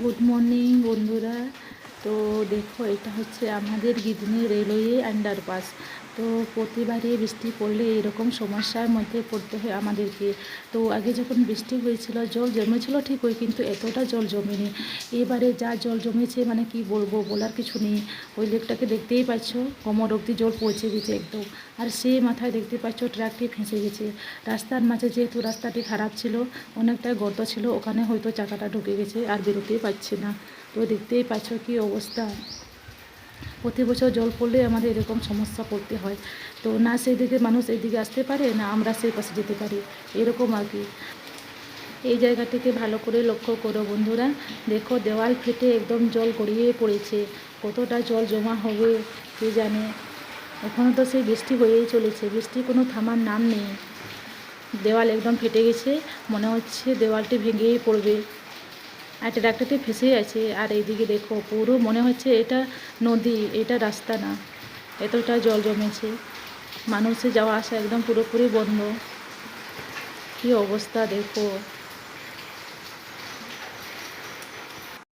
Good morning বন্ধুরা। তো দেখো এটা হচ্ছে আমাদের গিদনি রেলওয়ে আন্ডারপাস তো প্রতিবারে বৃষ্টি পড়লে এরকম সমস্যার মধ্যে পড়তে হয় আমাদেরকে। তো আগে যখন বৃষ্টি হয়েছিল, জল জমেছিল ঠিকই কিন্তু এতটা জল জমেনি। এবারে যা জল জমেছে মানে কি বলব, বলার কিছু নেই। ওই লেকটাকে দেখতেই পাচ্ছ, কোমর অব্দি জল পৌঁছে গেছে একদম। আর সে মাথায় দেখতে পাচ্ছ, ট্রাকটি ফেঁসে গেছে। রাস্তার মাঝে যেহেতু রাস্তাটি খারাপ ছিল, অনেকটাই গর্ত ছিল, ওখানে হয়তো চাকাটা ঢুকে গেছে, আর বেরোতেই পারছে না। তো দেখতেই পাচ্ছ কি অবস্থা। প্রতি বছর জল পড়লে আমাদের এরকম সমস্যা পড়তে হয়। তো না সেই দিকে মানুষ এইদিকে আসতে পারে, না আমরা সেই পাশে যেতে পারি। এরকম আর কি। এই জায়গাটিকে ভালো করে লক্ষ্য করো বন্ধুরা। দেখো দেওয়াল ফেটে একদম জল গড়িয়ে পড়েছে। কতটা জল জমা হবে কে জানে? এখনও তো সেই বৃষ্টি হয়েই চলেছে। বৃষ্টি কোনো থামার নাম নেই। দেওয়াল একদম ফেটে গেছে। মনে হচ্ছে দেওয়ালটি ভেঙেই পড়বে। আর ডাক্তারতে ফেসে আছে আর এইদিকে দেখো, পুরো মনে হচ্ছে এটা নদী, এটা রাস্তা না। এতটা জল জমেছে। মানুষের যাওয়া আসা একদম পুরোপুরি বন্ধ। কী অবস্থা দেখো।